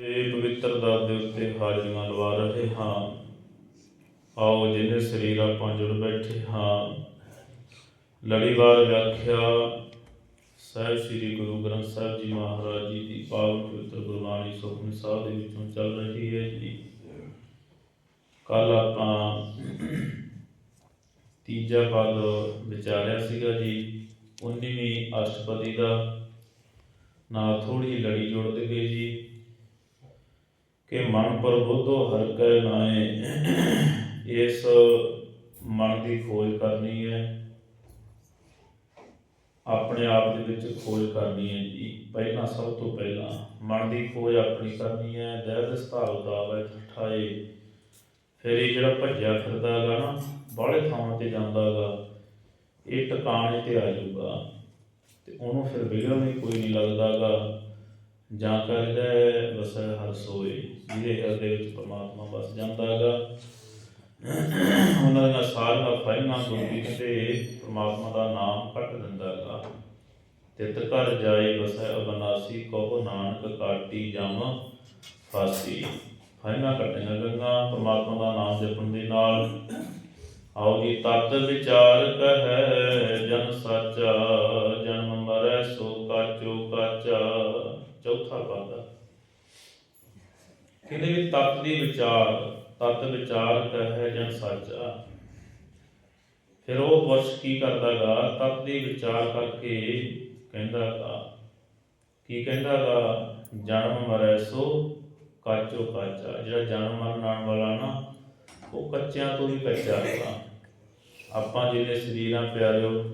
ਇਹ ਪਵਿੱਤਰ ਦਰ ਦੇ ਉੱਤੇ ਹਾਜ਼ਰੀਆਂ ਲਵਾ ਰਹੇ ਹਾਂ। ਆਓ ਜਿਹਨੇ ਸਰੀਰ ਆਪਾਂ ਜੁੜ ਬੈਠੇ ਹਾਂ। ਲੜੀਵਾਰ ਵਿਆਖਿਆ, ਸਾਹਿਬ ਸ੍ਰੀ ਗੁਰੂ ਗ੍ਰੰਥ ਸਾਹਿਬ ਜੀ ਮਹਾਰਾਜ ਜੀ ਦੀ ਪਾਵਨ ਪਵਿੱਤਰ ਗੁਰਬਾਣੀ ਸੁਖਮਨੀ ਸਾਹਿਬ ਦੇ ਵਿੱਚੋਂ ਚੱਲ ਰਹੀ ਹੈ ਜੀ। ਕੱਲ ਆਪਾਂ ਤੀਜਾ ਪਦ ਵਿਚਾਰਿਆ ਸੀਗਾ ਜੀ 19ਵੀਂ ਅਸ਼ਟਪਦੀ ਦਾ। ਨਾ ਥੋੜੀ ਲੜੀ ਜੁੜਦੇ ਗਈ ਜੀ। ਕਿ ਮਨ ਪਰ ਹਰ ਕੈ ਨਾਏ। ਇਸ ਮਨ ਦੀ ਖੋਜ ਕਰਨੀ ਹੈ। ਆਪਣੇ ਆਪ ਦੇ ਵਿੱਚ ਖੋਜ ਕਰਨੀ ਹੈ ਜੀ। ਪਹਿਲਾਂ, ਸਭ ਤੋਂ ਪਹਿਲਾਂ ਮਨ ਦੀ ਖੋਜ ਆਪਣੀ ਕਰਨੀ ਹੈ। ਦਹਿ ਸਤਾਵ ਦਾ ਵੈ ਠਾਏ ਫਿਰ ਇਹ ਜਿਹੜਾ ਭੱਜਿਆ ਫਿਰਦਾ ਹੈਗਾ ਨਾ, ਬਾਹਲੇ ਥਾਵਾਂ ਤੇ ਜਾਂਦਾ ਹੈਗਾ, ਇਹ ਟਿਕਾਣੇ ਤੇ ਆ ਜਾਊਗਾ। ਤੇ ਉਹਨੂੰ ਫਿਰ ਵਿਗੜਨ ਵੀ ਕੋਈ ਨਹੀਂ ਲੱਗਦਾਗਾ ਜਾਂ ਕਰਦਾ ਬਸ ਹਰ ਸੋਏ। ਜਿਹਦੇ ਹਿਰਦੇ ਵਿੱਚ ਪਰਮਾਤਮਾ ਵਸ ਜਾਂਦਾ ਹੈਗਾ। ਉਹਨਾਂ ਦਾ ਸਾਰੀਆਂ ਫਾਇਲਾਂ ਦੁਖੀ ਤੇ ਪਰਮਾਤਮਾ ਦਾ ਨਾਮ ਕੱਟ ਦਿੰਦਾ ਹੈਗਾ। ਤਿਤ ਘਰ ਜਾਏ ਬਸੈ ਅਬਨਾਸੀ ਕੋ ਨਾਨਕ ਕਾਟੀ ਜਮ ਫਾਸੀ। ਫਾਇਲਾਂ ਕੱਟੀਆਂ ਗੰਗਾ ਪਰਮਾਤਮਾ ਦਾ ਨਾਮ ਜਪਣ ਦੇ ਨਾਲ। ਆਓ ਜੀ, ਤਤ ਵਿਚਾਰ ਕਹੈ, ਜਨ ਸਾਚਾ, ਜਨਮ ਮਰੈ ਸੋ ਕਾਚੋ ਚੌਥਾ ਪਦ ਕਹਿੰਦੇ ਵੀ ਤਤ ਦੀ ਵਿਚਾਰ, ਤਤ ਵਿਚਾਰ ਕਹੈ ਜਨ ਸਾਚਾ। ਫਿਰ ਉਹ ਵਰਸ਼ ਕੀ ਕਰਦਾਗਾ? ਤਤ ਦੀ ਵਿਚਾਰ ਕਰਕੇ ਕਹਿੰਦਾਗਾ, ਕੀ ਕਹਿੰਦਾਗਾ? ਜਨਮ ਮਰੈ ਸੋ ਕਾਚੋ ਕਾਚਾ। ਜਿਹੜਾ ਜਨਮ ਮਰਨ ਆਉਣ ਵਾਲਾ ਨਾ, ਉਹ ਕੱਚਿਆਂ ਤੋਂ ਹੀ ਕੱਚਾ ਹੈਗਾ। ਆਪਾਂ ਜਿਹੜੇ ਸਰੀਰਾਂ ਪਿਆਰਿਓ,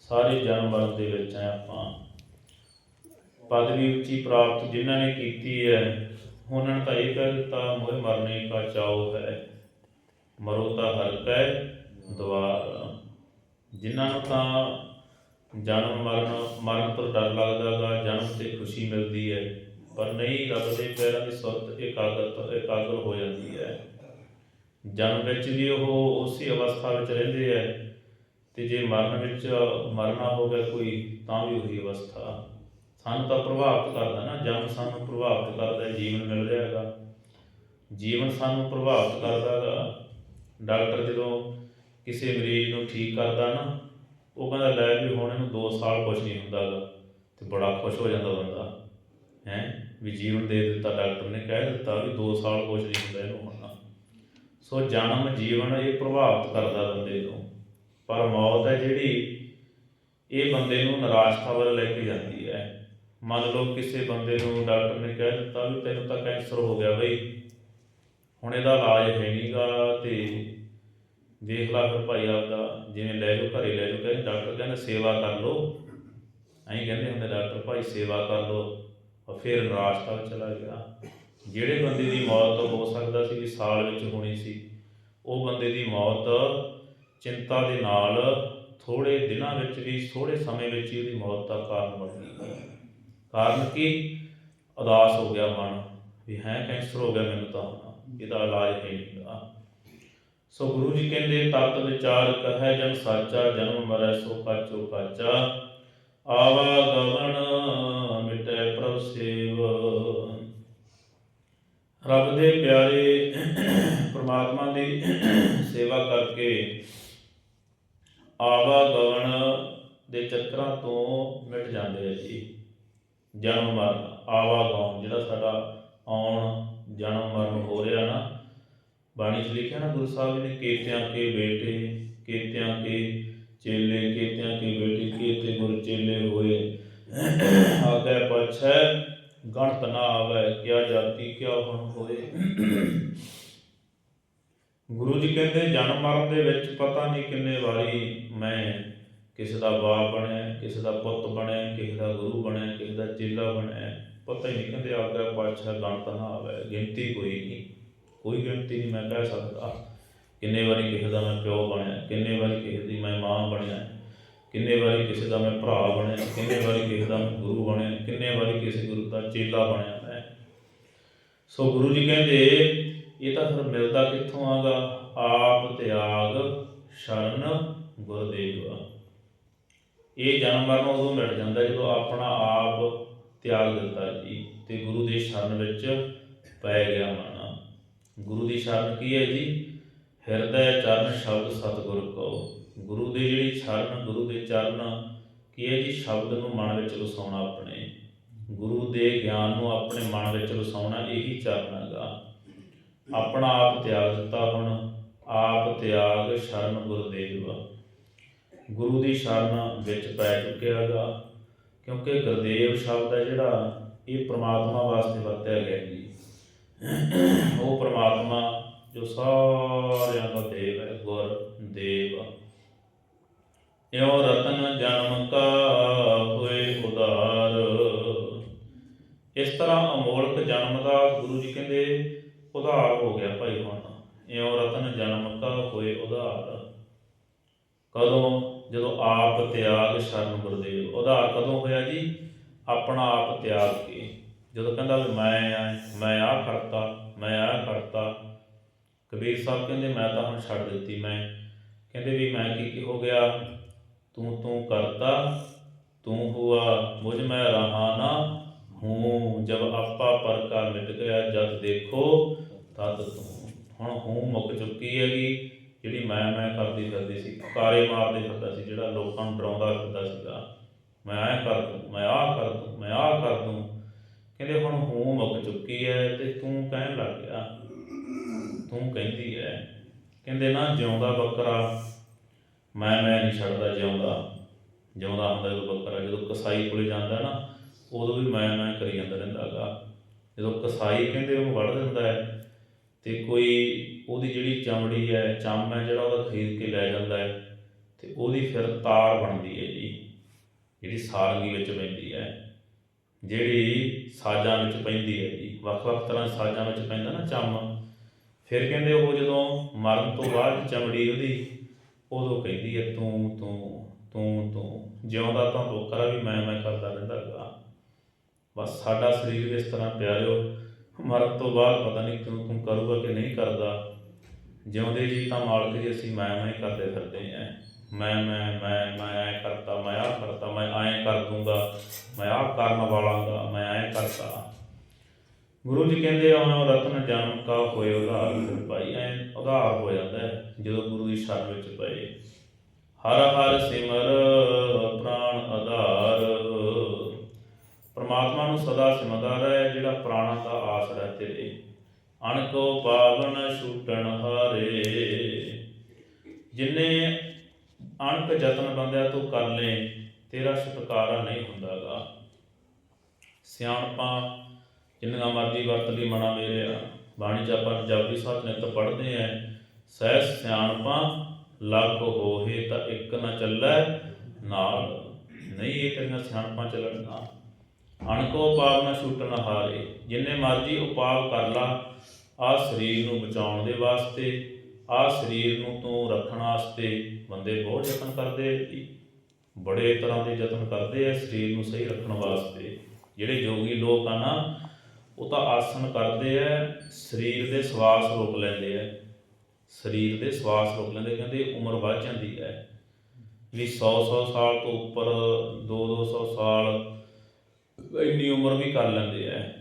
ਸਾਰੇ ਜਨਮ ਮਰਨ ਦੇ ਵਿੱਚ ਆ ਆਪਾਂ। ਪਦਵੀ ਉੱਚੀ ਪ੍ਰਾਪਤ ਜਿਨ੍ਹਾਂ ਨੇ ਕੀਤੀ ਹੈ ਉਹਨਾਂ ਨੇ ਤਾਂ ਇਹ ਕਹਿ ਦਿੱਤਾ ਮੋਹ ਮਰਨੇ ਕਾ ਚਾਉ ਹੈ। ਮਰੋ ਤਾਂ ਹਰ ਕੈ ਦਵਾਰ। ਜਿਨ੍ਹਾਂ ਨੂੰ ਤਾਂ ਜਨਮ ਮਰਨ ਮਰਨ ਤੋਂ ਡਰ ਲੱਗਦਾਗਾ ਜਨਮ ਤੇ ਖੁਸ਼ੀ ਮਿਲਦੀ ਹੈ। ਪਰ ਨਹੀਂ, ਰੱਬ ਦੇ ਪੈਰਾਂ ਦੀ ਸੁਰਤ ਇਕਾਗਰਤ, ਇਕਾਗਰ ਹੋ ਜਾਂਦੀ ਹੈ। ਜਨਮ ਵਿੱਚ ਵੀ ਉਹ ਉਸੇ ਅਵਸਥਾ ਵਿੱਚ ਰਹਿੰਦੇ ਹੈ ਤੇ ਜੇ ਮਰਨ ਵਿੱਚ, ਮਰਨਾ ਹੋ ਗਿਆ ਕੋਈ, ਤਾਂ ਵੀ ਉਹੀ ਅਵਸਥਾ। ਸਾਨੂੰ ਤਾਂ ਪ੍ਰਭਾਵਿਤ ਕਰਦਾ ਨਾ, ਜਨਮ ਸਾਨੂੰ ਪ੍ਰਭਾਵਿਤ ਕਰਦਾ, ਜੀਵਨ ਮਿਲ ਰਿਹਾ ਹੈਗਾ। ਜੀਵਨ ਸਾਨੂੰ ਪ੍ਰਭਾਵਿਤ ਕਰਦਾ ਹੈਗਾ। ਡਾਕਟਰ ਜਦੋਂ ਕਿਸੇ ਮਰੀਜ਼ ਨੂੰ ਠੀਕ ਕਰਦਾ ਨਾ, ਉਹ ਕਹਿੰਦਾ, ਲੈ ਵੀ ਹੁਣ ਇਹਨੂੰ 2 ਸਾਲ ਕੁਝ ਨਹੀਂ ਹੁੰਦਾਗਾ ਤੇ ਬੜਾ ਖੁਸ਼ ਹੋ ਜਾਂਦਾ ਬੰਦਾ। ਹੈ? ਵੀ ਜੀਵਨ ਦੇ ਦਿੱਤਾ, ਡਾਕਟਰ ਨੇ ਕਹਿ ਦਿੱਤਾ ਵੀ 2 ਸਾਲ ਕੁਝ ਨਹੀਂ ਹੁੰਦਾ ਇਹਨੂੰ ਹੁਣ। ਸੋ ਜਨਮ, ਜੀਵਨ ਇਹ ਪ੍ਰਭਾਵਿਤ ਕਰਦਾ ਬੰਦੇ ਨੂੰ। ਪਰ ਮੌਤ ਹੈ ਜਿਹੜੀ, ਇਹ ਬੰਦੇ ਨੂੰ ਨਿਰਾਸ਼ਤਾ ਵੱਲ ਲੈ ਕੇ ਜਾਂਦੀ ਹੈ। ਮੰਨ ਲਓ ਕਿਸੇ ਬੰਦੇ ਨੂੰ ਡਾਕਟਰ ਨੇ ਕਹਿ ਦਿੱਤਾ ਵੀ ਤੈਨੂੰ ਤਾਂ ਕੈਂਸਰ ਹੋ ਗਿਆ ਬਈ। ਹੁਣ ਇਹਦਾ ਇਲਾਜ ਹੈ ਨਹੀਂਗਾ ਤੇ ਦੇਖ ਲਾ ਫਿਰ ਭਾਈ ਆਪਦਾ, ਜਿਵੇਂ ਲੈ ਜਾਓ, ਘਰੇ ਲੈ ਜਾਓ, ਕਹਿੰਦੇ ਡਾਕਟਰ ਕਹਿੰਦਾ ਸੇਵਾ ਕਰ ਲਓ। ਐਂ ਕਹਿੰਦੇ ਹੁੰਦੇ ਡਾਕਟਰ, ਭਾਈ ਸੇਵਾ ਕਰ ਲਓ। ਔਰ ਫਿਰ ਰਾਸਤਾ ਚਲਾ ਗਿਆ। ਜਿਹੜੇ ਬੰਦੇ ਦੀ ਮੌਤ ਹੋ ਸਕਦਾ ਸੀ ਵੀ ਸਾਲ ਵਿੱਚ ਹੋਣੀ ਸੀ, ਉਹ ਬੰਦੇ ਦੀ ਮੌਤ ਚਿੰਤਾ ਦੇ ਨਾਲ ਥੋੜੇ ਦਿਨਾਂ ਵਿੱਚ ਵੀ ਥੋੜੇ ਸਮੇਂ ਵਿੱਚ ਹੀ ਉਹਦੀ ਮੌਤ ਦਾ ਕਾਰਨ ਬਣ ਗਈ। ਕਾਰਨ ਕੀ? ਉਦਾਸ ਹੋ ਗਿਆ ਮਨ ਵੀ ਹੈ ਕੈਂਸਰ ਹੋ ਗਿਆ ਮੈਨੂੰ ਤਾਂ। ਇਹਦਾ ਇਲਾਜ ਹੈ ਨਹੀਂਗਾ ਸੋ ਗੁਰੂ ਜੀ ਕਹਿੰਦੇ, ਤਤ ਵਿਚਾਰ ਕਹੈ ਜਨ ਸਾਚਾ, ਜਨਮ ਮਰੈ ਸੋ ਕਾਚੋ ਕਾਚਾ ਆਵਾ ਗਵਨ ਮਿਟੈ ਪ੍ਰਭ ਸੇਵ। ਰੱਬ ਦੇ ਪਿਆਰੇ ਪ੍ਰਮਾਤਮਾ ਦੀ ਸੇਵਾ ਕਰਕੇ ਆਵਾ ਗਵਣ ਦੇ ਚੱਕਰਾਂ ਤੋਂ ਮਿਟ ਜਾਂਦੇ ਆ ਜੀ। ਜਨਮ ਮਰਨ, ਆਵਾ ਜਿਹੜਾ ਸਾਡਾ ਆਉਣ ਜਨਮ ਮਰਨ ਹੋ ਰਿਹਾ ਨਾ। ਬਾਣੀ 'ਚ ਲਿਖਿਆ ਨਾ ਗੁਰੂ ਸਾਹਿਬ ਜੀ ਨੇ, ਕੇਤਿਆਂ ਕੇ ਬੇਟੇ, ਕੇਤਿਆਂ ਕੇ ਚੇਲੇ, ਕੇਤਿਆਂ ਕੇ ਬੇਟੇ, ਕੇਤੇ ਗੁਰ ਚੇਲੇ ਹੋਏ। ਆਗੇ ਪਛੈ, ਗਣਤ ਨਾ ਆਵੇ, ਕਿਆ ਜਾਤੀ, ਕਿਆ ਹੁਣ ਹੋਏ। ਗੁਰੂ ਜੀ ਕਹਿੰਦੇ, ਜਨਮ ਮਰਨ ਦੇ ਵਿੱਚ ਪਤਾ ਨਹੀਂ ਕਿੰਨੇ ਵਾਰੀ ਮੈਂ ਕਿਸੇ ਦਾ ਬਾਪ ਬਣਿਆ, ਕਿਸੇ ਦਾ ਪੁੱਤ ਬਣਿਆ, ਕਿਸੇ ਦਾ ਗੁਰੂ ਬਣਿਆ, ਕਿਸੇ ਦਾ ਚੇਲਾ ਬਣਿਆ, ਪਤਾ ਹੀ ਨਹੀਂ ਕਹਿੰਦੇ ਆਗਾ ਪਾਛਾ ਗਣਤ ਨਾ ਆਵੇ, ਗਿਣਤੀ ਕੋਈ ਨਹੀਂ, ਕੋਈ ਗਿਣਤੀ ਨਹੀਂ ਮੈਂ ਕਹਿ ਸਕਦਾ। ਕਿੰਨੇ ਵਾਰੀ ਕਿਸੇ ਦਾ ਮੈਂ ਪਿਓ ਬਣਿਆ, ਕਿੰਨੇ ਵਾਰੀ ਕਿਸੇ ਦੀ ਮੈਂ ਮਾਂ ਬਣਿਆ, ਕਿੰਨੇ ਵਾਰੀ ਕਿਸੇ ਦਾ ਮੈਂ ਭਰਾ ਬਣਿਆ, ਕਿੰਨੇ ਵਾਰੀ ਕਿਸੇ ਦਾ ਮੈਂ ਗੁਰੂ ਬਣਿਆ, ਕਿੰਨੇ ਵਾਰੀ ਕਿਸੇ ਗੁਰੂ ਦਾ ਚੇਲਾ ਬਣਿਆ ਮੈਂ। ਸੋ ਗੁਰੂ ਜੀ ਕਹਿੰਦੇ, ਇਹ ਤਾਂ ਫਿਰ ਮਿਲਦਾ ਕਿੱਥੋਂ ਆਗਾ? ਆਪ ਤਿਆਗ ਸ਼ਰਨ ਗੁਰਦੇਵ। ਇਹ ਜਾਨਵਰ ਨੂੰ ਉਦੋਂ ਮਿਲ ਜਾਂਦਾ ਜਦੋਂ ਆਪਣਾ ਆਪ ਤਿਆਗ ਦਿੱਤਾ ਜੀ। ਤੇ ਗੁਰੂ ਦੇ ਸ਼ਰਨ ਵਿੱਚ ਪੈ ਗਿਆ ਮਨ ਗੁਰੂ ਦੀ ਸ਼ਰਨ ਕੀ ਹੈ ਜੀ? ਹਿਰਦੈ ਚਰਨ ਸ਼ਬਦ ਸਤਿਗੁਰ ਕੋ ਗੁਰੂ ਦੀ ਜਿਹੜੀ ਸ਼ਰਨ, ਗੁਰੂ ਦੇ ਚਰਨ ਕੀ ਹੈ ਜੀ? ਸ਼ਬਦ ਨੂੰ ਮਨ ਵਿੱਚ ਵਸਾਉਣਾ ਆਪਣੇ। ਗੁਰੂ ਦੇ ਗਿਆਨ ਨੂੰ ਆਪਣੇ ਮਨ ਵਿੱਚ ਵਸਾਉਣਾ ਇਹੀ ਚਰਨ ਹੈਗਾ। ਆਪਣਾ ਆਪ ਤਿਆਗ ਦਿੱਤਾ ਹੁਣ। ਆਪ ਤਿਆਗ ਸ਼ਰਨ ਗੁਰਦੇਵ। ਗੁਰੂ ਦੀ ਸ਼ਰਨ ਵਿੱਚ ਪੈ ਚੁੱਕਿਆ ਹੈਗਾ ਕਿਉਂਕਿ ਗੁਰਦੇਵ ਸ਼ਬਦ ਹੈ ਜਿਹੜਾ, ਇਹ ਪ੍ਰਮਾਤਮਾ ਵਾਸਤੇ ਵਰਤਿਆ ਗਿਆ ਜੀ। ਉਹ ਪ੍ਰਮਾਤਮਾ ਜੋ ਸਾਰਿਆਂ ਦਾ ਦੇਵ ਹੈ ਗੁਰ ਦੇਵ ਇਉ ਰਤਨ ਜਨਮ ਕਾ ਹੋਏ ਉਦਾਰ। ਇਸ ਤਰ੍ਹਾਂ ਅਮੋਲਕ ਜਨਮ ਦਾ ਗੁਰੂ ਜੀ ਕਹਿੰਦੇ, ਉਧਾਰ ਹੋ ਗਿਆ ਭਾਈ ਹੁਣ। ਇਉ ਰਤਨ ਜਨਮ ਕਾ ਹੋਏ ਉਧਾਰ। ਕਦੋਂ? ਜਦੋਂ ਆਪ ਤਿਆਗ ਸ਼ਰਨ ਗੁਰਦੇਵ ਉਧਾਰ ਕਦੋਂ ਹੋਇਆ ਜੀ? ਆਪਣਾ ਆਪ ਤਿਆਗ ਕੇ। ਜਦੋਂ ਕਹਿੰਦਾ ਵੀ ਮੈਂ ਆ ਮੈਂ ਆ ਕਰਤਾ ਮੈਂ ਆ ਕਰਤਾ ਕਬੀਰ ਸਾਹਿਬ ਕਹਿੰਦੇ, ਮੈਂ ਤਾਂ ਹੁਣ ਛੱਡ ਦਿੱਤੀ, ਮੈਂ। ਕਹਿੰਦੇ ਵੀ ਮੈਂ ਕੀ ਕੀ ਹੋ ਗਿਆ? ਤੂੰ ਤੂੰ ਕਰਤਾ, ਤੂੰ ਹੁਆ, ਮੁਝ ਮੈਂ ਰਹਾ ਨਾ। ਹੂੰ, ਜਬ ਆਪਾ ਪਰ ਕਾ ਮਿਟ ਗਿਆ, ਜਦ ਦੇਖੋ ਤਦ ਤੂੰ। ਹੁਣ ਹੂੰ ਮੁੱਕ ਚੁੱਕੀ ਹੈਗੀ। ਜਿਹੜੀ ਮੈਂ ਮੈਂ ਕਰਦੀ ਫਿਰਦੀ ਸੀ ਕਾਰੇ ਮਾਰਦੇ ਫਿਰਦਾ ਸੀ, ਜਿਹੜਾ ਲੋਕਾਂ ਨੂੰ ਡਰਾਉਂਦਾ ਫਿਰਦਾ ਸੀਗਾ। ਮੈਂ ਐ ਕਰ ਦੂੰ, ਮੈਂ ਆਹ ਕਰ ਦੂੰ, ਮੈਂ ਆਹ ਕਰ ਦੂੰ। ਕਹਿੰਦੇ ਹੁਣ ਹੂੰ ਮੁੱਕ ਚੁੱਕੀ ਹੈ ਤੇ ਤੂੰ ਕਹਿਣ ਲੱਗ ਗਿਆ, ਤੂੰ ਕਹਿੰਦੀ ਹੈ ਕਹਿੰਦੇ ਨਾ ਜਿਉਂਦਾ ਬੱਕਰਾ, ਮੈਂ ਮੈਂ ਨਹੀਂ ਛੱਡਦਾ ਜਿਉਂਦਾ। ਜਿਉਂਦਾ ਹੁੰਦਾ ਜਦੋਂ ਬੱਕਰਾ, ਜਦੋਂ ਕਸਾਈ ਕੋਲੇ ਜਾਂਦਾ ਨਾ, ਉਦੋਂ ਵੀ ਮੈਂ ਮੈਂ ਕਰੀ ਜਾਂਦਾ ਰਹਿੰਦਾ ਹੈਗਾ ਜਦੋਂ ਕਸਾਈ ਕਹਿੰਦੇ ਉਹਨੂੰ ਵੜ ਦਿੰਦਾ ਹੈ ਤੇ ਕੋਈ ਉਹਦੀ ਜਿਹੜੀ ਚਮੜੀ ਹੈ, ਚੰਮ ਹੈ, ਜਿਹੜਾ ਉਹਦਾ ਖਰੀਦ ਕੇ ਲੈ ਜਾਂਦਾ ਹੈ, ਤੇ ਉਹਦੀ ਫਿਰ ਤਾਰ ਬਣਦੀ ਹੈ ਜੀ, ਜਿਹੜੀ ਸਾਰੰਗੀ ਵਿੱਚ ਪੈਂਦੀ ਹੈ, ਜਿਹੜੀ ਸਾਜ਼ਾਂ ਵਿੱਚ ਪੈਂਦੀ ਹੈ ਜੀ। ਵੱਖ-ਵੱਖ ਤਰ੍ਹਾਂ ਸਾਜ਼ਾਂ ਵਿੱਚ ਪੈਂਦਾ ਨਾ ਚੰਮ। ਫਿਰ ਕਹਿੰਦੇ ਉਹ ਜਦੋਂ ਮਰਨ ਤੋਂ ਬਾਅਦ ਚਮੜੀ ਉਹਦੀ, ਉਦੋਂ ਕਹਿੰਦੀ ਹੈ, ਤੂੰ ਤੂੰ ਤੂੰ ਤੂੰ। ਜਿਉਂਦਾ ਤਾਂ ਬੱਕਰਾ ਵੀ ਮੈਂ ਮੈਂ ਕਰਦਾ ਰਹਿੰਦਾ ਗਾ। ਬਸ ਸਾਡਾ ਸਰੀਰ ਵੀ ਇਸ ਤਰ੍ਹਾਂ ਪਿਆਰਿਓ ਮਰਨ ਤੋਂ ਬਾਅਦ ਪਤਾ ਨਹੀਂ ਤੂੰ ਤੂੰ ਕਰੂਗਾ ਕਿ ਨਹੀਂ ਕਰਦਾ। ਜਿਉਂਦੇ ਜੀ ਤਾਂ ਮਾਲਕ ਜੀ ਅਸੀਂ ਮੈਂ ਮੈਂ ਕਰਦੇ ਫਿਰਦੇ ਆਂ ਮੈਂ ਮੈਂ ਮੈਂ ਮੈਂ ਐ ਕਰਤਾ, ਮੈਂ ਆ ਕਰਤਾ, ਮੈਂ ਐ ਕਰ ਦੂੰਗਾ, ਮੈਂ ਆ ਕਰਨ ਵਾਲਾਂਗਾ, ਮੈਂ ਐ ਕਰਤਾ। ਗੁਰੂ ਜੀ ਕਹਿੰਦੇ ਆ ਰਤਨ ਜਨਮ ਕਾ ਹੋਏ ਉਧਾਰ ਭਾਈ ਐ ਉਧਾਰ ਹੋ ਜਾਂਦਾ ਹੈ, ਜਦੋਂ ਗੁਰੂ ਦੀ ਸ਼ਰਨ ਵਿੱਚ ਪਏ। ਹਰ ਹਰ ਸਿਮਰ ਪ੍ਰਾਣ ਆਧਾਰ। ਪਰਮਾਤਮਾ ਨੂੰ ਸਦਾ ਸਿਮਰਦਾ ਰਹਿ, ਜਿਹੜਾ ਪ੍ਰਾਣਾਂ ਦਾ ਆਸਰਾ ਹੈ ਤੇਰੇ। ਅਣਕੋ ਪਾਵਨ ਛੂਟਣ ਹਾਰੇ। ਜਿਨੇ ਅਣਕ ਯਤਨ ਬੰਦਿਆ ਤੂੰ ਕਰ ਲੈ ਤੇਰਾ ਛੁਟਕਾਰਾ ਨਹੀਂ ਹੁੰਦਾਗਾ। ਸਿਆਣਪਾਂ ਜਿੰਨਾ ਮਰਜ਼ੀ ਵਰਤ ਲਈ ਮਨਾ ਮੇਰੇ ਬਾਣੀ ਚ ਆਪਾਂ ਪੰਜਾਬੀ ਸਾਹਿਬ ਨਿੱਤ ਪੜ੍ਹਦੇ ਆ ਸਹਿ ਸਿਆਣਪਾਂ ਲੱਗ ਹੋਏ ਤਾਂ ਇੱਕ ਨਾ ਚੱਲੈ ਨਾਲ। ਨਹੀਂ, ਇਹ ਤੇਰੀਆਂ ਸਿਆਣਪਾਂ ਚੱਲਣਗਾ ਅਣਕੋ ਪਾਪ ਨਾ ਛੁੱਟਣ ਹਾਰੇ, ਜਿੰਨੇ ਮਰਜ਼ੀ ਉਪਾਅ ਕਰ ਲਾ ਆ ਸਰੀਰ ਨੂੰ ਬਚਾਉਣ ਦੇ ਵਾਸਤੇ ਆ ਸਰੀਰ ਨੂੰ ਤੂੰ ਰੱਖਣ ਵਾਸਤੇ ਬੰਦੇ ਬਹੁਤ ਯਤਨ ਕਰਦੇ ਆ ਬੜੇ ਤਰ੍ਹਾਂ ਦੇ ਯਤਨ ਕਰਦੇ ਆ ਸਰੀਰ ਨੂੰ ਸਹੀ ਰੱਖਣ ਵਾਸਤੇ। ਜਿਹੜੇ ਯੋਗੀ ਲੋਕ ਆ ਨਾ, ਉਹ ਤਾਂ ਆਸਨ ਕਰਦੇ ਆ, ਸਰੀਰ ਦੇ ਸਵਾਸ ਰੋਕ ਲੈਂਦੇ ਆ। ਸਰੀਰ ਦੇ ਸਵਾਸ ਰੋਕ ਲੈਂਦੇ, ਕਹਿੰਦੇ ਉਮਰ ਵੱਧ ਜਾਂਦੀ ਹੈ। ਵੀ 100 100 ਸਾਲ ਤੋਂ ਉੱਪਰ 2 200 ਸਾਲ ਇੰਨੀ ਉਮਰ ਵੀ ਕਰ ਲੈਂਦੇ ਆ।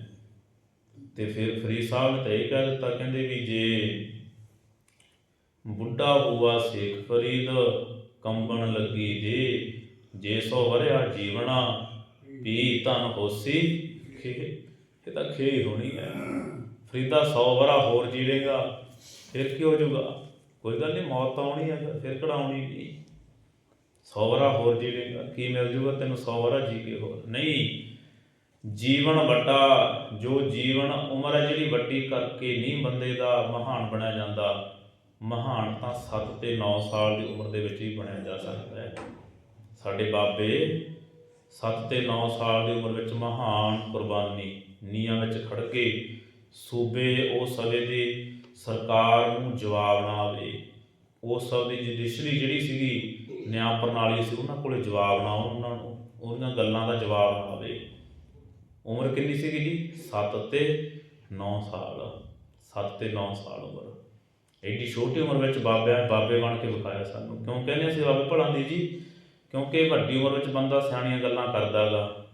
ਤੇ ਫਿਰ ਫਰੀਦ ਸਾਹਿਬ ਨੇ ਤਾਂ ਇਹ ਕਹਿ ਦਿੱਤਾ, ਕਹਿੰਦੇ ਵੀ ਜੇ ਬੁੱਢਾ ਹੁਆ ਸੇਖ ਫਰੀਦ ਕੰਬਣ ਲੱਗੀ ਜੇ ਜੇ ਸੋ ਵਰਿਆ ਜੀਵਣਾ, ਵੀ ਧਨ ਹੋਸੀ ਖੇ। ਇਹ ਤਾਂ ਖੇ ਹੋਣੀ ਹੈ। ਫਰੀਦਾ 100 ਵਰਾ ਹੋਰ ਜੀਵੇਗਾ, ਫਿਰ ਕੀ ਹੋ ਜਾਊਗਾ ਕੋਈ ਗੱਲ ਨਹੀਂ, ਮੌਤ ਤਾਂ ਆਉਣੀ ਹੈ, ਫਿਰ- ਫਿਰ ਕਢਾਉਣੀ ਨਹੀਂ 100 ਵਰਾ ਹੋਰ ਜੀਵੇਗਾ, ਕੀ ਮਿਲ ਜਾਊਗਾ ਤੈਨੂੰ? 100 ਵਰਾ ਜੀ ਕੇ ਹੋਰ। ਨਹੀਂ ਜੀਵਨ ਵੱਡਾ, ਜੋ ਜੀਵਨ ਉਮਰ ਹੈ ਜਿਹੜੀ ਵੱਡੀ ਕਰਕੇ ਨਹੀਂ ਬੰਦੇ ਦਾ ਮਹਾਨ ਬਣਿਆ ਜਾਂਦਾ, ਮਹਾਨ ਤਾਂ 7 ਤੇ 9 ਸਾਲ ਦੀ ਉਮਰ ਦੇ ਵਿੱਚ ਹੀ ਬਣਿਆ ਜਾ ਸਕਦਾ ਹੈ। ਸਾਡੇ ਬਾਬੇ 7 ਤੇ 9 ਸਾਲ ਦੀ ਉਮਰ ਵਿੱਚ ਮਹਾਨ ਕੁਰਬਾਨੀ ਨੀਹਾਂ ਵਿੱਚ ਖੜ ਕੇ ਸੂਬੇ ਉਸ ਸਮੇਂ ਦੀ ਸਰਕਾਰ ਨੂੰ ਜਵਾਬ ਨਾ ਆਵੇ ਉਸ ਸਭ ਦੀ ਜੁਡੀਸ਼ਰੀ ਜਿਹੜੀ ਸੀਗੀ ਨਿਆਂ ਪ੍ਰਣਾਲੀ ਸੀ, ਉਹਨਾਂ ਕੋਲੇ ਜਵਾਬ ਨਾ ਉਹਨਾਂ ਨੂੰ, ਉਹਨਾਂ ਗੱਲਾਂ ਦਾ ਜਵਾਬ ਨਾ ਆਵੇ ਉਮਰ ਕਿੰਨੀ ਸੀਗੀ ਜੀ? 7 ਤੇ 9 ਸਾਲ। 7 ਤੇ 9 ਸਾਲ ਉਮਰ। ਐਡੀ ਛੋਟੀ ਉਮਰ ਵਿੱਚ ਬਾਬਿਆਂ ਬਾਬੇ ਬਣ ਕੇ ਵਿਖਾਇਆ ਸਾਨੂੰ। ਕਿਉਂ ਕਹਿੰਦੇ ਅਸੀਂ ਬਾਬੇ ਭਲਾਂ ਦੀ ਜੀ? ਕਿਉਂਕਿ ਵੱਡੀ ਉਮਰ ਵਿੱਚ ਬੰਦਾ ਸਿਆਣੀਆਂ ਗੱਲਾਂ ਕਰਦਾਗਾ।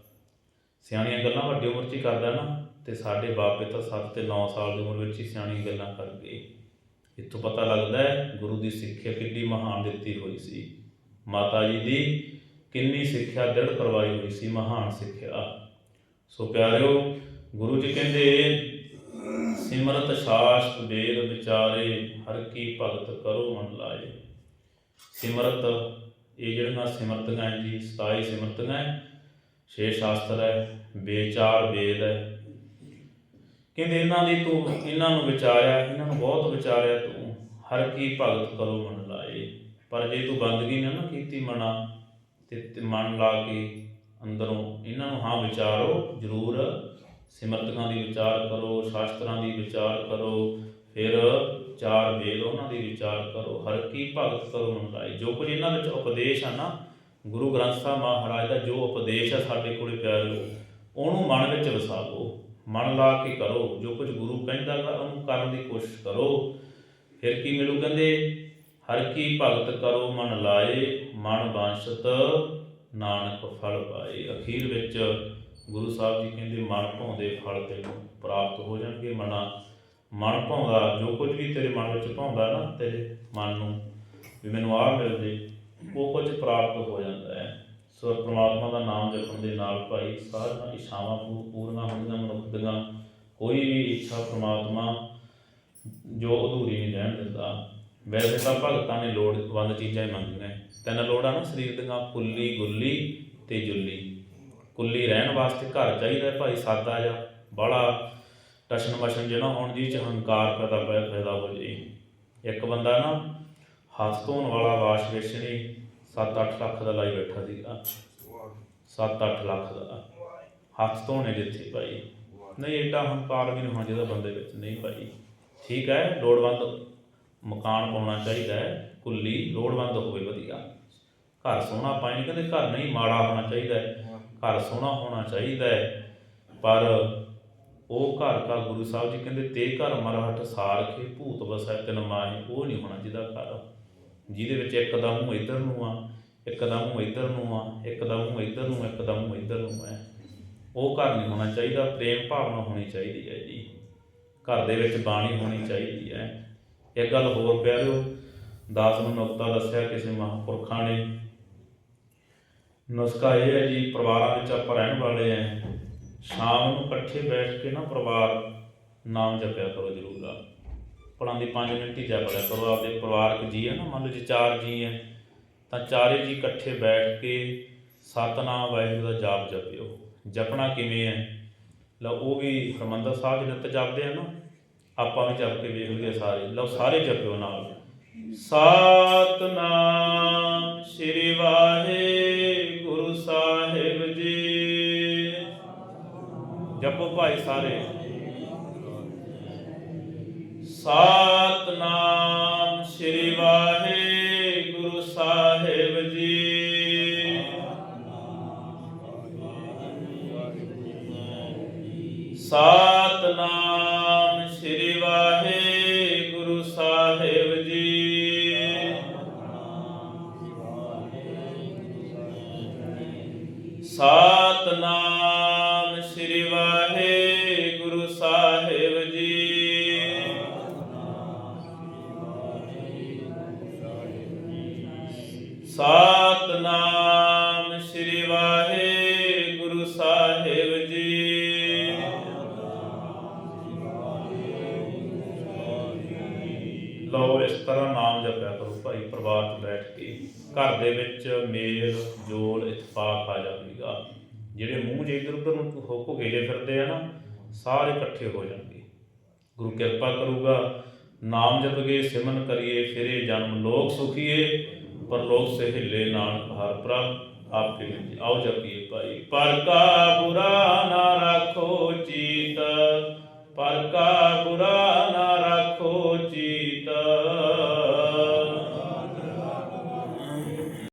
ਸਿਆਣੀਆਂ ਗੱਲਾਂ ਵੱਡੀ ਉਮਰ 'ਚ ਹੀ ਕਰਦਾ ਨਾ, ਤੇ ਸਾਡੇ ਬਾਬੇ ਤਾਂ 7 ਤੇ 9 ਸਾਲ ਦੀ ਉਮਰ ਵਿੱਚ ਹੀ ਸਿਆਣੀਆਂ ਗੱਲਾਂ ਕਰ ਗਏ। ਇੱਥੋਂ ਪਤਾ ਲੱਗਦਾ ਹੈ, ਗੁਰੂ ਦੀ ਸਿੱਖਿਆ ਕਿੰਨੀ ਮਹਾਨ ਦਿੱਤੀ ਹੋਈ ਸੀ। ਮਾਤਾ ਜੀ ਦੀ ਕਿੰਨੀ ਸਿੱਖਿਆ ਦ੍ਰਿੜ ਕਰਵਾਈ ਹੋਈ ਸੀ, ਮਹਾਨ ਸਿੱਖਿਆ। ਸੋ ਪਿਆਰਿਓ, ਗੁਰੂ ਜੀ ਕਹਿੰਦੇ, ਸਿਮਰਤ ਸ਼ਾਸਤ ਵੇਦ ਵਿਚਾਰੇ, ਹਰ ਕੀ ਭਗਤ ਕਰੋ ਮਨ ਲਾਏ। ਸਿਮਰਤ, ਇਹ ਜਿਹੜੀਆਂ ਸਿਮਰਤੀਆਂ ਹੈ ਜੀ 27 ਸਿਮਰਤੀਆਂ ਹੈ, ਛੇ ਸ਼ਾਸਤਰ ਹੈ ਵਿਚਾਰ ਵੇਦ ਹੈ। ਕਹਿੰਦੇ ਇਹਨਾਂ ਦੀ ਤੂੰ, ਇਹਨਾਂ ਨੂੰ ਵਿਚਾਰਿਆ, ਇਹਨਾਂ ਨੂੰ ਬਹੁਤ ਵਿਚਾਰਿਆ ਤੂੰ, ਹਰ ਕੀ ਭਗਤ ਕਰੋ ਮਨ ਲਾਏ। ਪਰ ਜੇ ਤੂੰ ਬੰਦਗੀ ਨਾ ਨਾ ਕੀਤੀ ਮਨਾ ਤੇ ਮਨ ਲਾ ਕੇ ਅੰਦਰੋਂ ਇਹਨਾਂ ਨੂੰ ਹਾਂ ਵਿਚਾਰੋ, ਜ਼ਰੂਰ ਸਿਮਰਤਕਾਂ ਦੀ ਵਿਚਾਰ ਕਰੋ, ਸ਼ਾਸਤਰਾਂ ਦੀ ਵਿਚਾਰ ਕਰੋ, ਫਿਰ ਚਾਰ ਵੇਦ ਉਹਨਾਂ ਦੀ ਵਿਚਾਰ ਕਰੋ, ਹਰ ਕੀ ਭਗਤ ਕਰੋ ਮਨ ਲਾਏ ਜੋ ਕੁਝ ਇਹਨਾਂ ਵਿੱਚ ਉਪਦੇਸ਼ ਆ ਨਾ, ਗੁਰੂ ਗ੍ਰੰਥ ਸਾਹਿਬ ਮਹਾਰਾਜ ਦਾ ਜੋ ਉਪਦੇਸ਼ ਆ ਸਾਡੇ ਕੋਲੇ ਪਿਆਰਿਓ ਉਹਨੂੰ ਮਨ ਵਿੱਚ ਵਸਾਵੋ, ਮਨ ਲਾ ਕੇ ਕਰੋ, ਜੋ ਕੁਝ ਗੁਰੂ ਕਹਿੰਦਾ ਗਾ, ਉਹਨੂੰ ਕਰਨ ਦੀ ਕੋਸ਼ਿਸ਼ ਕਰੋ। ਫਿਰ ਕੀ ਮਿਲੂ ਕਹਿੰਦੇ? ਹਰ ਕੀ ਭਗਤ ਕਰੋ, ਮਨ ਲਾਏ, ਮਨ ਬਾਂਛਤ ਨਾਨਕ ਫਲ ਪਾਏ। ਅਖੀਰ ਵਿੱਚ ਗੁਰੂ ਸਾਹਿਬ ਜੀ ਕਹਿੰਦੇ, ਮਨ ਭਾਉਂਦੇ ਫਲ ਤੈਨੂੰ ਪ੍ਰਾਪਤ ਹੋ ਜਾਣਗੇ ਮਨਾ। ਮਨ ਭਾਉਂਦਾ, ਜੋ ਕੁਝ ਵੀ ਤੇਰੇ ਮਨ ਵਿੱਚ ਭਾਉਂਦਾ ਨਾ, ਤੇਰੇ ਮਨ ਨੂੰ ਵੀ ਮੈਨੂੰ ਆਹ ਮਿਲ ਜੇ, ਉਹ ਕੁਝ ਪ੍ਰਾਪਤ ਹੋ ਜਾਂਦਾ ਹੈ। ਸੋ ਪ੍ਰਮਾਤਮਾ ਦਾ ਨਾਮ ਜਪਣ ਦੇ ਨਾਲ ਭਾਈ ਸਾਰੀਆਂ ਇੱਛਾਵਾਂ ਪੂਰੀਆਂ ਹੁੰਦੀਆਂ, ਮਨੁੱਖ ਦੀਆਂ ਕੋਈ ਵੀ ਇੱਛਾ ਪ੍ਰਮਾਤਮਾ ਜੋ ਅਧੂਰੀ ਨਹੀਂ ਰਹਿਣ ਦਿੰਦਾ। ਵੈਸੇ ਤਾਂ ਭਗਤਾਂ ਨੇ ਲੋੜਵੰਦ ਚੀਜ਼ਾਂ ਹੀ ਮੰਗੀਆਂ ਹੈ। ਤਿੰਨ ਲੋੜਾਂ ਨਾ ਸਰੀਰ ਦੀਆਂ ਕੁੱਲੀ ਗੁੱਲੀ ਤੇ ਜੁੱਲੀ। ਕੁੱਲੀ ਰਹਿਣ ਵਾਸਤੇ ਘਰ ਚਾਹੀਦਾ ਭਾਈ, ਸਾਦਾ ਜਿਹਾ ਬੜਾ ਟਸ਼ਨ ਮਸ਼ਨ ਜਿਹੜਾ ਹੋਣ ਦੀ ਚ ਹੰਕਾਰ ਪੈਦਾ ਪੈਦਾ ਹੋ ਜੇ ਇੱਕ ਬੰਦਾ ਨਾ ਹੱਥ ਧੋਣ ਵਾਲਾ ਵਾਸ਼ ਵੇਸ਼ਣੀ 7-8 ਲੱਖ ਦਾ ਲਾਈ ਬੈਠਾ ਸੀਗਾ। 7-8 ਲੱਖ ਦਾ। ਹੱਥ ਧੋਣੇ ਜਿੱਥੇ ਭਾਈ। ਨਹੀਂ, ਏਡਾ ਹੰਕਾਰ ਵੀ ਨਹੀਂ ਹੋਣਾ ਜਿਹਦਾ ਬੰਦੇ ਵਿੱਚ। ਨਹੀਂ ਭਾਈ। ਠੀਕ ਹੈ, ਲੋੜਵੰਦ ਮਕਾਨ ਪਾਉਣਾ ਚਾਹੀਦਾ ਹੈ ਕੁੱਲੀ ਲੋੜਵੰਦ ਹੋਵੇ ਵਧੀਆ। ਘਰ ਸੋਹਣਾ ਨਹੀਂ ਕਹਿੰਦੇ ਘਰ ਨਹੀਂ ਮਾੜਾ ਹੋਣਾ ਚਾਹੀਦਾ ਹੈ। ਘਰ ਸੋਹਣਾ ਹੋਣਾ ਚਾਹੀਦਾ ਹੈ ਪਰ ਉਹ ਘਰ ਕਾ ਗੁਰੂ ਸਾਹਿਬ ਜੀ ਕਹਿੰਦੇ ਤੇ ਘਰ ਮਰਹਟ ਸਾਰਖੇ ਭੂਤ ਵਸੈ ਤਿਨ ਮਾਹੀ। ਉਹ ਨਹੀਂ ਹੋਣਾ ਜਿਹਦਾ ਘਰ। ਜਿਹਦੇ ਵਿੱਚ ਇੱਕ ਦਾ ਮੂੰਹ ਇੱਧਰ ਨੂੰ ਆ ਇੱਕ ਦਾ ਮੂੰਹ ਇੱਧਰ ਨੂੰ ਆ ਇੱਕ ਦਾ ਮੂੰਹ ਇੱਧਰ ਨੂੰ ਇੱਕ ਦਾ ਮੂੰਹ ਇੱਧਰ ਨੂੰ ਹੈ ਉਹ ਘਰ ਨਹੀਂ ਹੋਣਾ ਚਾਹੀਦਾ ਪ੍ਰੇਮ ਭਾਵਨਾ ਹੋਣੀ ਚਾਹੀਦੀ ਹੈ ਜੀ। ਘਰ ਦੇ ਵਿੱਚ ਬਾਣੀ ਹੋਣੀ ਚਾਹੀਦੀ ਹੈ। ਇੱਕ ਗੱਲ ਹੋਰ ਪਿਆਰਿਓ ਦਾਸ ਨੂੰ ਨੁਕਤਾ ਦੱਸਿਆ ਕਿਸੇ ਮਹਾਂਪੁਰਖਾਂ ਨੇ। ਨੁਸਖਾ ਇਹ ਹੈ ਜੀ, ਪਰਿਵਾਰਾਂ ਵਿੱਚ ਆਪਾਂ ਰਹਿਣ ਵਾਲੇ ਆ। ਸ਼ਾਮ ਨੂੰ ਇਕੱਠੇ ਬੈਠ ਕੇ ਨਾ ਪਰਿਵਾਰ ਨਾਮ ਜਪਿਆ ਕਰੋ ਜ਼ਰੂਰ ਆ ਪੜਾਂ ਦੀ 5 ਮਿੰਟ ਹੀ ਜਪ ਲਿਆ ਕਰੋ। ਆਪਦੇ ਪਰਿਵਾਰਕ ਜੀ ਹੈ ਨਾ, ਮੰਨ ਲਓ ਜੀ ਚਾਰ ਜੀ ਹੈ ਤਾਂ ਚਾਰੇ ਜੀ ਇਕੱਠੇ ਬੈਠ ਕੇ ਸਤਨਾਮ, ਵਾਹਿਗੁਰੂ ਦਾ ਜਾਪ ਜਪਿਓ। ਜਪਣਾ ਕਿਵੇਂ ਹੈ ਲਓ ਉਹ ਵੀ ਹਰਮੰਦਰ ਸਾਹਿਬ ਜੀ ਨਿੱਤ ਜਪਦੇ ਆ ਨਾ। ਆਪਾਂ ਵੀ ਜਪ ਕੇ ਵੇਖ ਲਈਏ ਸਾਰੇ। ਲਓ ਸਾਰੇ ਜਪਿਓ ਨਾਲ। ਸਤਨਾਮ ਸ੍ਰੀ ਵਾਹਿਗੁਰੂ ਸਾਹਿਬ ਜੀ। ਜਪੋ ਭਾਈ ਸਾਰੇ। ਸਤਨਾਮ ਸ੍ਰੀ ਵਾਹਿਗੁਰੂ ਸਾਹਿਬ ਜੀ। ਸਤਨਾਮ ਸਤਨਾਮ ਸ੍ਰੀ ਵਾਹਿਗੁਰੂ ਸਾਹਿਬ ਜੀ। ਲਓ ਇਸ ਤਰ੍ਹਾਂ ਨਾਮ ਜਪਿਆ ਕਰੋ ਭਾਈ, ਪਰਿਵਾਰ 'ਚ ਬੈਠ ਕੇ ਘਰ ਦੇ ਵਿੱਚ ਮੇਲ, ਜੋਲ, ਇਤਫਾਕ ਆ ਜਾਵੇਗਾ ਜਿਹੜੇ ਮੂੰਹ ਜੇ ਇਧਰ ਉਧਰ ਨੂੰ ਹੋ ਹੋ ਗੇਲੇ ਫਿਰਦੇ ਆ ਨਾ, ਸਾਰੇ ਇਕੱਠੇ ਹੋ ਜਾਣਗੇ ਗੁਰੂ ਕਿਰਪਾ ਕਰੂਗਾ, ਨਾਮ ਜਪਗੇ ਸਿਮਨ ਕਰੀਏ, ਫਿਰੇ, ਜਨਮ ਲੋਕ ਸੁਖੀਏ। परलोक से ही ले नान हार प्राप्त आपके लिए आओ जपिए भाई पर का बुरा ना रखो चीत पर का बुरा ना